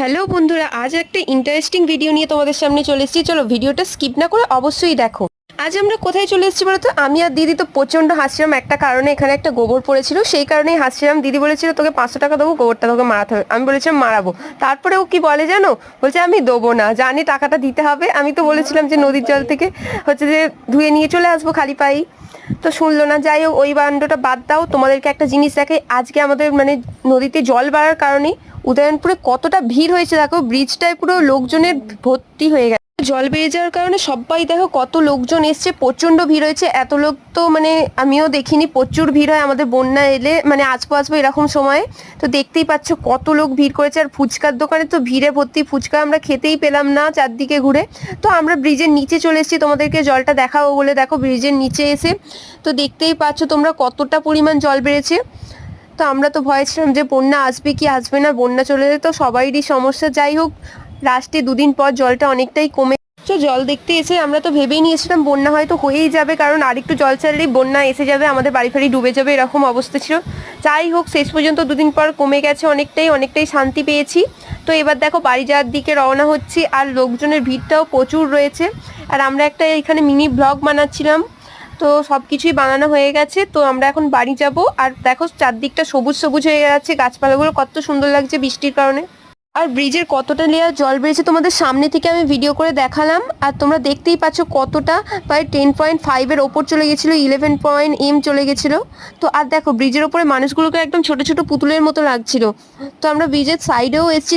Hello বন্ধুরা, আজ একটা ইন্টারেস্টিং ভিডিও নিয়ে তোমাদের সামনে চলে এসেছি। চলো ভিডিওটা স্কিপ না করে অবশ্যই দেখো। আজ আমরা কোথায় চলে এসেছি বলতো আমি আর দিদি তো প্রচণ্ড হাসছিলাম। একটা কারণে এখানে একটা গোবর পড়েছিল। সেই কারণেই হাসছিলাম। দিদি বলেছিল, তোকে পাঁচশো টাকা দেবো, গোবরটা তোকে মারাতে হবে। আমি বলেছিলাম, মারাবো। তারপরে ও কি বলে জানো? বলছে, আমি দেবো না। জানি টাকাটা দিতে হবে। আমি তো বলেছিলাম যে নদীর জল থেকে হচ্ছে যে ধুয়ে নিয়ে চলে আসব খালি পাই তো শুনলো না। যাই হোক, ওই বান্ডটা বাদ দাও। তোমাদেরকে একটা জিনিস দেখে আজকে আমাদের মানে নদীতে জল বাড়ার কারণে উদয়নপুরে কতটা ভিড় হয়েছে দেখো ব্রিজটায় পুরো লোকজনের ভর্তি হয়ে গেছে। জল বেড়ে যাওয়ার কারণে সবাই দেখো কত লোকজন এসছে প্রচণ্ড ভিড় হয়েছে। এত লোক তো মানে আমিও দেখিনি, প্রচুর ভিড় হয় আমাদের বন্যা এলে মানে আসব আসব এরকম সময়ে। তো দেখতেই পাচ্ছ কত লোক ভিড় করেছে, আর ফুচকার দোকানে তো ভিড়ে ভর্তি, ফুচকা আমরা খেতেই পেলাম না চারদিকে ঘুরে। তো আমরা ব্রিজের নিচে চলে এসেছি, তোমাদেরকে জলটা দেখাবো বলে দেখো ব্রিজের নিচে এসে। তো দেখতেই পাচ্ছ তোমরা কতটা পরিমাণ জল বেড়েছে। তো আমরা তো ভয় ছিলাম যে বন্যা আসবে কি আসবে না, বন্যা চলে এলে তো সবারই সমস্যা। যাই হোক, লাস্টে দুদিন পর জলটা অনেকটাই কমে তো জল দেখতে এসে আমরা তো ভেবেই নিয়েছিলাম বন্যা হয়তো হয়েই যাবে, কারণ আরেকটু জল ছাড়লেই বন্যা এসে যাবে, আমাদের বাড়ি ফাড়ি ডুবে যাবে, এরকম অবস্থা ছিল। যাই হোক, শেষ পর্যন্ত দুদিন পর কমে গেছে অনেকটাই অনেকটাই শান্তি পেয়েছি। তো এবার দেখো, বাড়ি যাওয়ার দিকে রওনা হচ্ছি, আর লোকজনের ভিড়টাও প্রচুর রয়েছে। আর আমরা একটা এখানে মিনি ব্লগ বানাচ্ছিলাম। তো সব কিছুই বানানো হয়ে গেছে, তো আমরা এখন বাড়ি যাব। আর দেখো চারদিকটা সবুজ সবুজ হয়ে যাচ্ছে, গাছপালাগুলো কত সুন্দর লাগছে বৃষ্টির কারণে। আর ব্রিজের কতটা লেয়ার জল বেড়েছে তোমাদের সামনে থেকে আমি ভিডিও করে দেখালাম। আর তোমরা দেখতেই পাচ্ছ কতটা প্রায় টেন পয়েন্ট ফাইভের ওপর চলে গেছিল ইলেভেন পয়েন্ট এম চলে গেছিল। তো আর দেখো ব্রিজের ওপরে মানুষগুলোকে একদম ছোট ছোট পুতুলের মতো লাগছিল। তো আমরা ব্রিজের সাইডেও এসেছি